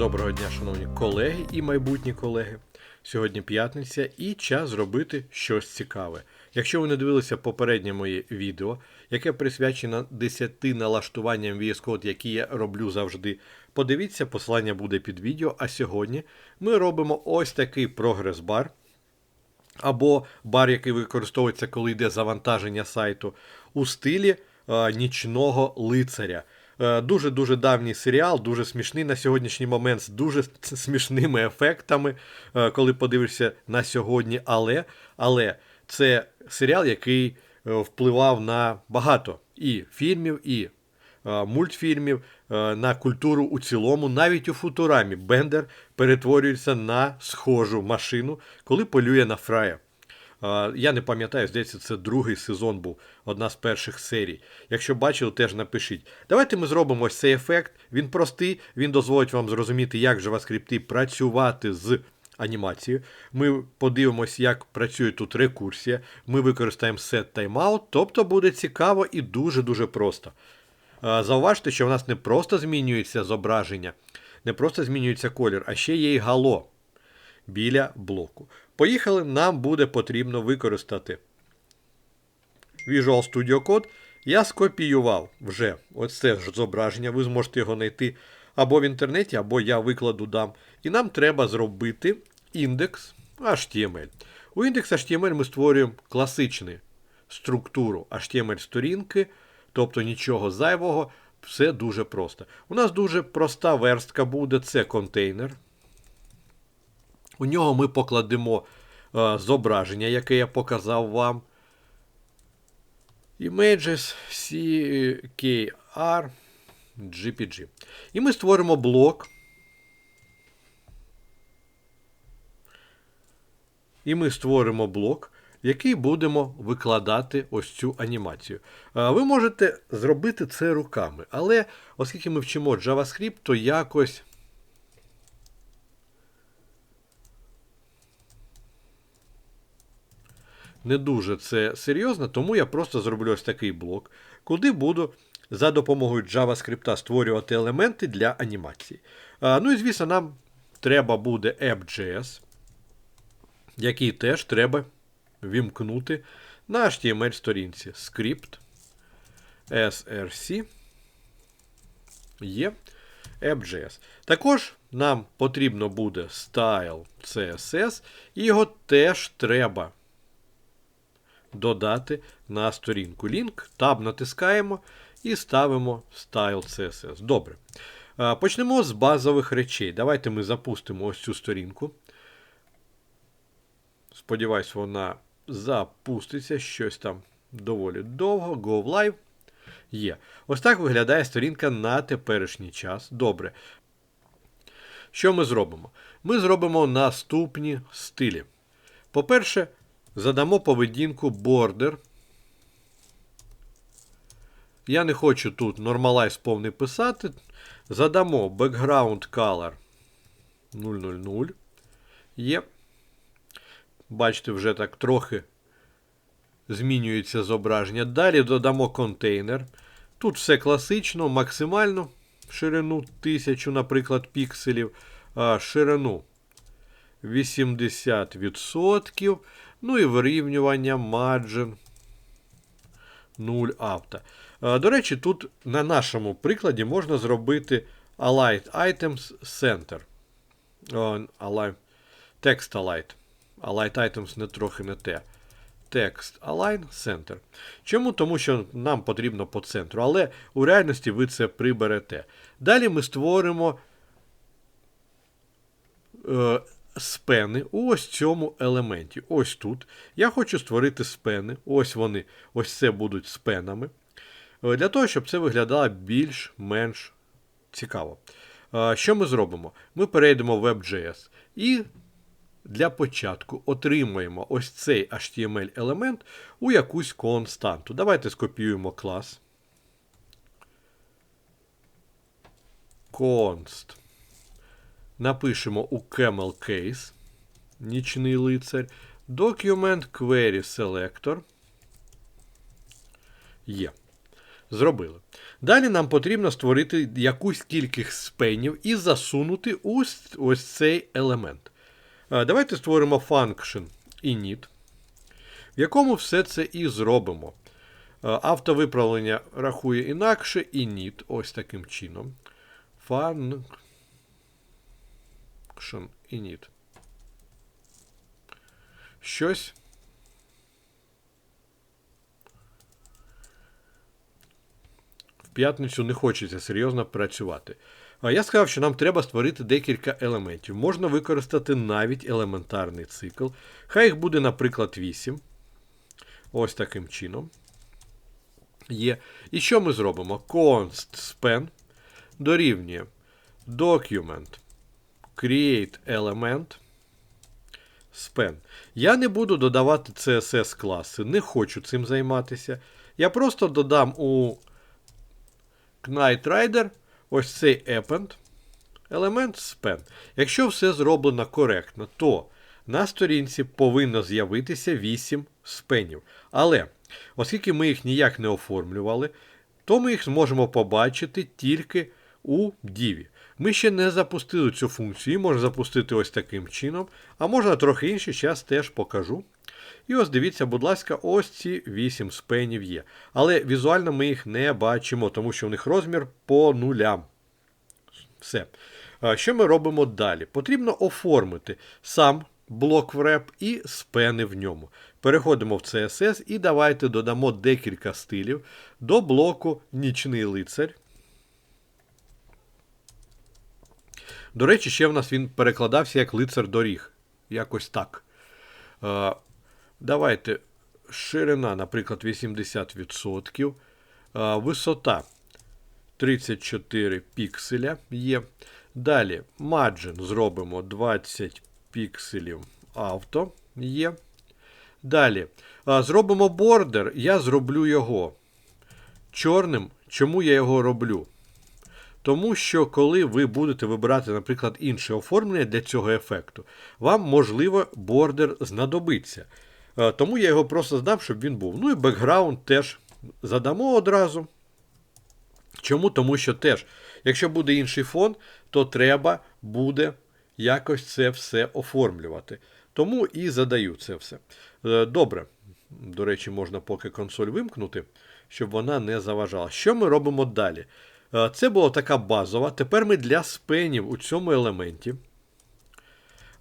Доброго дня, шановні колеги і майбутні колеги. Сьогодні п'ятниця і час зробити щось цікаве. Якщо ви не дивилися попереднє моє відео, яке присвячено 10 налаштуванням VS Code, які я роблю завжди, подивіться, посилання буде під відео. А сьогодні ми робимо ось такий прогрес-бар, або бар, який використовується, коли йде завантаження сайту, у стилі е, нічного лицаря. Е, Дуже-дуже давній серіал, дуже смішний на сьогоднішній момент, з дуже смішними ефектами, е, коли подивишся на сьогодні. Але, але це серіал, який е, впливав на багато і фільмів, і мультфільмів, на культуру у цілому, навіть у Футурамі Бендер перетворюється на схожу машину, коли полює на фрая. Я не пам'ятаю, здається, це другий сезон був, одна з перших серій. Якщо бачили, теж напишіть. Давайте ми зробимо ось цей ефект. Він простий, він дозволить вам зрозуміти, як JavaScript працювати з анімацією. Ми подивимось, як працює тут рекурсія. Ми використаємо set timeout, тобто буде цікаво і дуже-дуже просто. Зауважте, що в нас не просто змінюється зображення, не просто змінюється колір, а ще є і гало біля блоку. Поїхали, нам буде потрібно використати Visual Studio Code. Я скопіював вже ось це ж зображення, ви зможете його знайти або в інтернеті, або я викладу дам. І нам треба зробити індекс HTML. У індекс HTML ми створюємо класичну структуру HTML-сторінки, тобто нічого зайвого, все дуже просто. У нас дуже проста верстка буде, це контейнер. У нього ми покладемо е, зображення, яке я показав вам. Images CKR GPG. І ми створимо блок. І ми створимо блок, який будемо викладати ось цю анімацію. Е, Ви можете зробити це руками, але оскільки ми вчимо JavaScript, то якось. Не дуже це серйозно, тому я просто зроблю ось такий блок, куди буду за допомогою JavaScript створювати елементи для анімації. Ну і звісно, нам треба буде app.js, який теж треба вімкнути на HTML-сторінці. Script src є app.js. Також нам потрібно буде style CSS, і його теж треба додати на сторінку. Лінк, таб натискаємо і ставимо Style CSS. Добре. Почнемо з базових речей. Давайте ми запустимо ось цю сторінку. Сподіваюсь, вона запуститься. Щось там доволі довго. Go live. Є. Ось так виглядає сторінка на теперішній час. Добре. Що ми зробимо? Ми зробимо наступні стилі. По-перше, задамо поведінку border. Я не хочу тут normalize повний писати. Задамо background color 000. Є. Бачите, вже так трохи змінюється зображення. Далі додамо контейнер. Тут все класично, максимально ширину 1000, наприклад, пікселів, а ширину 80%. Ну і вирівнювання margin 0 авто. До речі, тут на нашому прикладі можна зробити Aligned Items Center. Align, Text Aligned. Aligned Items не трохи не те. Text Align Center. Чому? Тому що нам потрібно по центру, але у реальності ви це приберете. Далі ми створимо е, спени у ось цьому елементі. Ось тут. Я хочу створити спени. Ось вони. Ось це будуть спенами. Е, Для того, щоб це виглядало більш-менш цікаво. Е, Що ми зробимо? Ми перейдемо в Web.js і для початку отримаємо ось цей HTML-елемент у якусь константу. Давайте скопіюємо клас. Const. Напишемо у camel case, нічний лицар, Document Query Selector. Є. Зробили. Далі нам потрібно створити якусь кількість спенів і засунути ось, ось цей елемент. Е, Давайте створимо function init, в якому все це і зробимо. Е, Автовиправлення рахує інакше, init, ось таким чином. Function init. Щось. В п'ятницю не хочеться серйозно працювати. Я сказав, що нам треба створити декілька елементів. Можна використати навіть елементарний цикл. Хай їх буде, наприклад, 8. Ось таким чином. Є. І що ми зробимо? Const span дорівнює document create element span. Я не буду додавати CSS класи, не хочу цим займатися. Я просто додам у Knight Rider ось цей append, елемент span. Якщо все зроблено коректно, то на сторінці повинно з'явитися 8 спенів. Але, оскільки ми їх ніяк не оформлювали, то ми їх зможемо побачити тільки у Divi. Ми ще не запустили цю функцію, можна запустити ось таким чином, а можна трохи інший час теж покажу. І ось дивіться, будь ласка, ось ці 8 спенів є. Але візуально ми їх не бачимо, тому що в них розмір по нулям. Все. Що ми робимо далі? Потрібно оформити сам блок в реп і спени в ньому. Переходимо в CSS і давайте додамо декілька стилів до блоку Нічний лицар. До речі, ще в нас він перекладався як лицар доріг. Якось так. Е, Давайте ширина, наприклад, 80%. Е, Висота 34 пікселя є. Далі margin зробимо 20 пікселів авто є. Далі. е, Зробимо бордер. Я зроблю його чорним. Чому я його роблю? Тому що коли ви будете вибирати, наприклад, інше оформлення для цього ефекту, вам, можливо, бордер знадобиться. Е, Тому я його просто здав, щоб він був. Ну і бекграунд теж задамо одразу. Чому? Тому що теж, якщо буде інший фон, то треба буде якось це все оформлювати. Тому і задаю це все. Е, Добре. До речі, можна поки консоль вимкнути, щоб вона не заважала. Що ми робимо далі? Е, Це була така базова. Тепер ми для спенів у цьому елементі.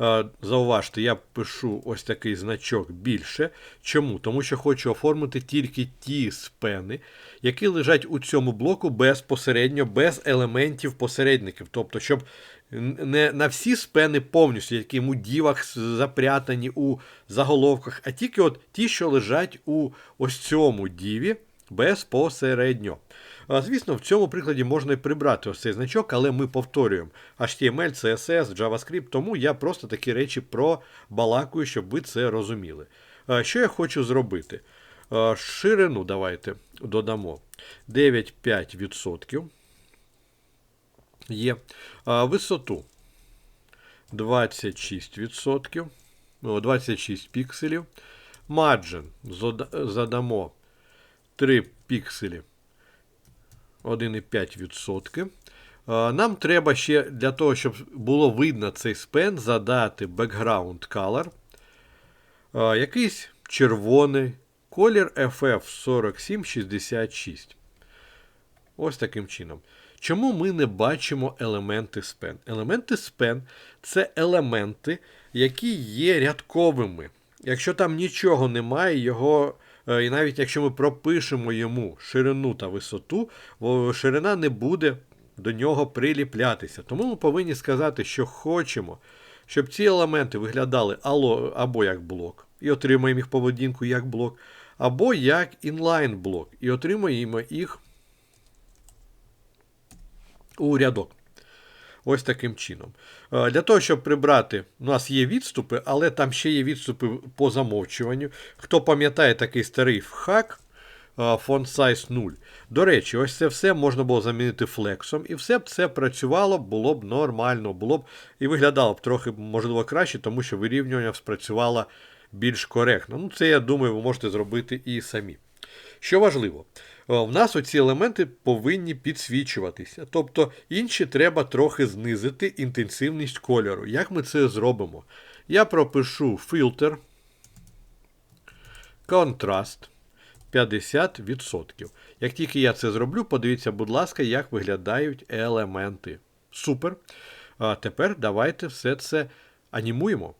Е, Зауважте, я пишу ось такий значок більше. Чому? Тому що хочу оформити тільки ті спени, які лежать у цьому блоку безпосередньо, без елементів посередників. Тобто, щоб не на всі спени повністю, які у дівах запрятані у заголовках, а тільки от ті, що лежать у ось цьому діві безпосередньо. Звісно, в цьому прикладі можна і прибрати ось цей значок, але ми повторюємо HTML, CSS, JavaScript, тому я просто такі речі пробалакую, щоб ви це розуміли. Що я хочу зробити? Ширину давайте додамо 9,5%. Є. Висоту 26%. 26 пікселів. Margin задамо 3 пікселі 1,5%. Е, Нам треба ще для того, щоб було видно цей спен, задати background color. Якийсь червоний колір FF4766. Ось таким чином. Чому ми не бачимо елементи спен? Елементи спен це елементи, які є рядковими. Якщо там нічого немає, його. Е, І навіть якщо ми пропишемо йому ширину та висоту, ширина не буде до нього приліплятися. Тому ми повинні сказати, що хочемо, щоб ці елементи виглядали або як блок, і отримаємо їх поведінку як блок, або як інлайн блок, і отримаємо їх у рядок. Ось таким чином. Е, Для того, щоб прибрати, у нас є відступи, але там ще є відступи по замовчуванню. Хто пам'ятає такий старий хак, font size 0. До речі, ось це все можна було замінити флексом, і все б це працювало, було б нормально, було б і виглядало б трохи, можливо, краще, тому що вирівнювання спрацювало більш коректно. Ну, це, я думаю, ви можете зробити і самі. Що важливо, в нас оці елементи повинні підсвічуватися. Тобто інші треба трохи знизити інтенсивність кольору. Як ми це зробимо? Я пропишу фільтр, контраст 50%. Як тільки я це зроблю, подивіться, будь ласка, як виглядають елементи. Супер. А тепер давайте все це анімуємо.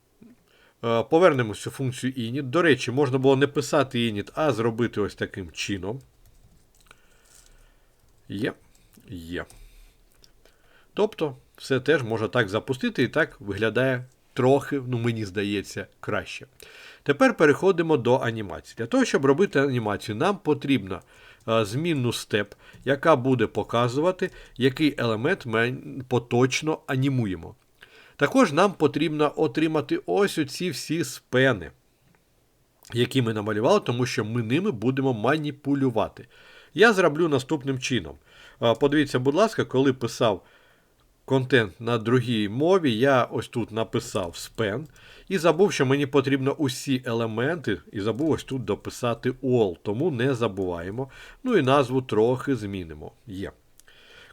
Е, Повернемося в функцію init. До речі, можна було не писати init, а зробити ось таким чином. Є. Є. Тобто, все теж можна так запустити, і так виглядає трохи, ну мені здається, краще. Тепер переходимо до анімації. Для того, щоб робити анімацію, нам потрібно е, змінну степ, яка буде показувати, який елемент ми поточно анімуємо. Також нам потрібно отримати ось оці всі спени, які ми намалювали, тому що ми ними будемо маніпулювати. Я зроблю наступним чином. Подивіться, будь ласка, коли писав контент на другій мові, я ось тут написав spam і забув, що мені потрібно усі елементи, і забув ось тут дописати all, тому не забуваємо. Ну і назву трохи змінимо. Є.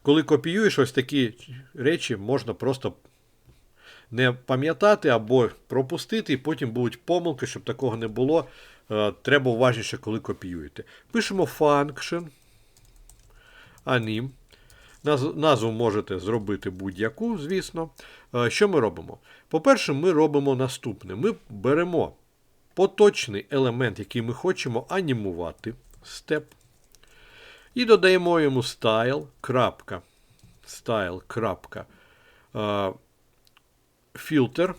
Коли копіюєш ось такі речі, можна просто не пам'ятати або пропустити, і потім будуть помилки, щоб такого не було. Е, Треба уважніше, коли копіюєте. Пишемо function, anim. Назву можете зробити будь-яку, звісно. Е, Що ми робимо? По-перше, ми робимо наступне. Ми беремо поточний елемент, який ми хочемо анімувати, степ, і додаємо йому style, style, е, фільтр.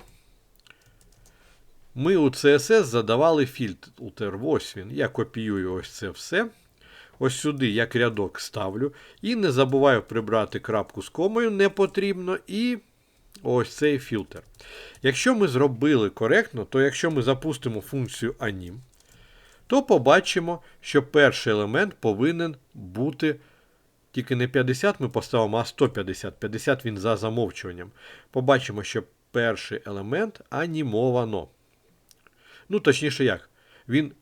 Ми у CSS задавали фільтр. Ось він. Я копіюю ось це все. Ось сюди як рядок ставлю. І не забуваю прибрати крапку з комою, не потрібно. І ось цей фільтр. Якщо ми зробили коректно, то якщо ми запустимо функцію anim, то побачимо, що перший елемент повинен бути. Тільки не 50 ми поставимо, а 150. 50 він за замовчуванням. Побачимо, що перший елемент анімовано. Ну, точніше як, він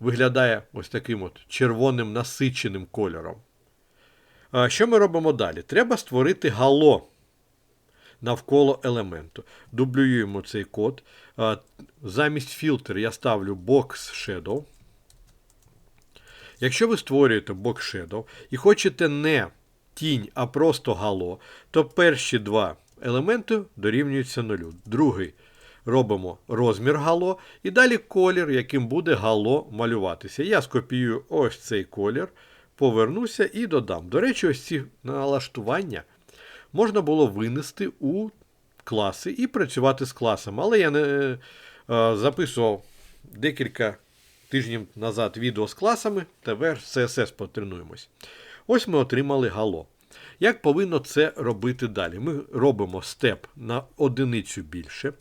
виглядає ось таким от червоним насиченим кольором. Що ми робимо далі? Треба створити гало навколо елементу. Дублюємо цей код. Замість фільтр я ставлю Box Shadow. Якщо ви створюєте Box Shadow і хочете не тінь, а просто гало, то перші два елементи дорівнюються нулю. Другий робимо розмір гало, і далі колір, яким буде гало малюватися. Я скопіюю ось цей колір, повернуся і додам. До речі, ось ці налаштування можна було винести у класи і працювати з класами. Але я не е, записував декілька тижнів назад відео з класами, тепер CSS потренуємось. Ось ми отримали гало. Як повинно це робити далі? Ми робимо степ на одиницю більше.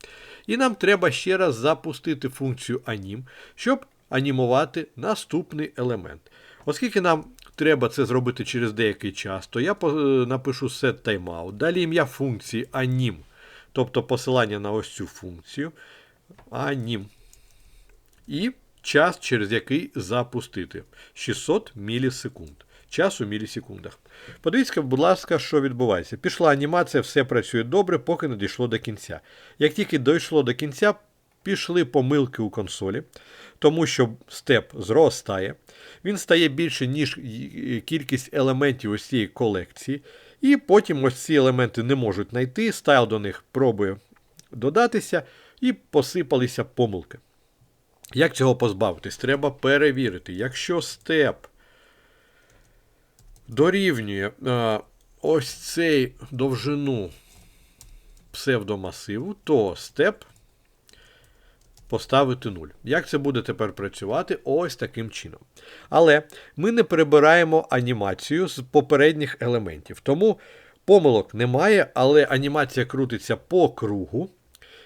І нам треба ще раз запустити функцію anim, щоб анімувати наступний елемент. Оскільки нам треба це зробити через деякий час, то я е, напишу set timeout. Далі ім'я функції anim, тобто посилання на ось цю функцію. anim. І час, через який запустити 600 мілісекунд. Час у мілісекундах. Подивіться, будь ласка, що відбувається. Пішла анімація, все працює добре, поки не дійшло до кінця. Як тільки дійшло до кінця, пішли помилки у консолі, тому що степ зростає. Він стає більше, ніж кількість елементів ось цієї колекції. І потім ось ці елементи не можуть знайти. Стайл до них пробує додатися, і посипалися помилки. Як цього позбавитись? Треба перевірити. Якщо степ дорівнює е, ось цей довжину псевдомасиву, то степ поставити 0. Як це буде тепер працювати? Ось таким чином. Але ми не прибираємо анімацію з попередніх елементів. Тому помилок немає, але анімація крутиться по кругу.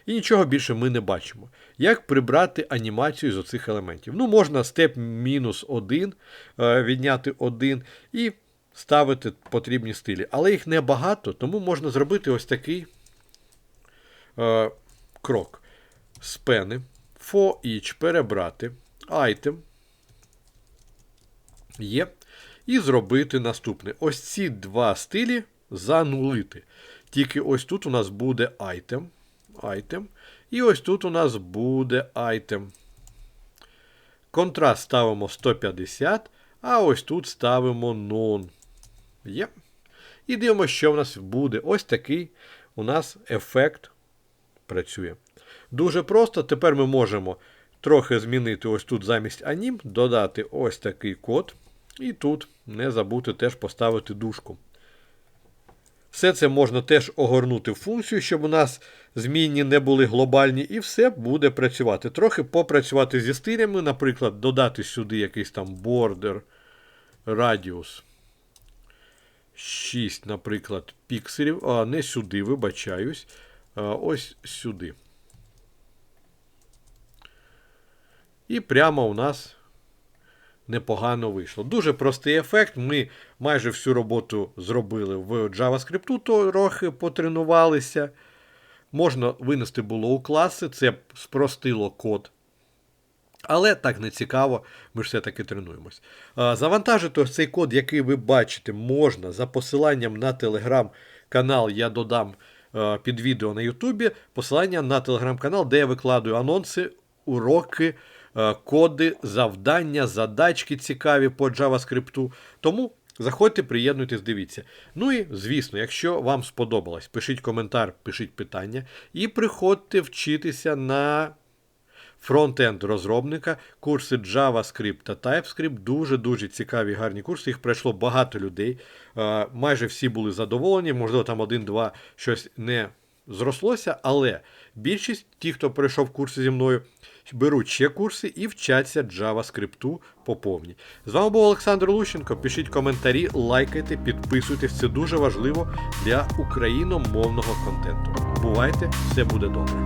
І нічого більше ми не бачимо. Як прибрати анімацію з оцих елементів? Ну, можна степ мінус 1, е, відняти 1 і ставити потрібні стилі. Але їх небагато, тому можна зробити ось такий е, крок. Спени, for each перебрати, item. Є. і зробити наступне. Ось ці два стилі занулити. Тільки ось тут у нас буде item. item. І ось тут у нас буде item. Контраст ставимо 150, а ось тут ставимо non. Є. І дивимося, що в нас буде. Ось такий у нас ефект працює. Дуже просто. Тепер ми можемо трохи змінити ось тут замість анім, додати ось такий код. І тут не забути теж поставити дужку. Все це можна теж огорнути в функцію, щоб у нас змінні не були глобальні, і все буде працювати. Трохи попрацювати зі стилями, наприклад, додати сюди якийсь там border radius 6, наприклад, пікселів, а не сюди, вибачаюсь. Ось сюди. І прямо у нас непогано вийшло. Дуже простий ефект. Ми майже всю роботу зробили в JavaScript, трохи потренувалися. Можна винести було у класи, це спростило код. Але так не цікаво, ми ж все-таки тренуємось. Завантажити цей код, який ви бачите, можна за посиланням на телеграм-канал. Я додам під відео на Ютубі посилання на телеграм-канал, де я викладаю анонси, уроки, коди, завдання, задачки цікаві по JavaScript. Тому заходьте, приєднуйтесь, дивіться. Ну і звісно, якщо вам сподобалось, пишіть коментар, пишіть питання і приходьте вчитися на фронтенд розробника, курси JavaScript та TypeScript. Дуже-дуже цікаві гарні курси. Їх пройшло багато людей. Е, Майже всі були задоволені, можливо, там один-два щось не зрослося, але більшість, ті, хто пройшов курси зі мною, беруть ще курси і вчаться JavaScript по повній. З вами був Олександр Лущенко. Пишіть коментарі, лайкайте, підписуйтесь. Це дуже важливо для україномовного контенту. Бувайте, все буде добре.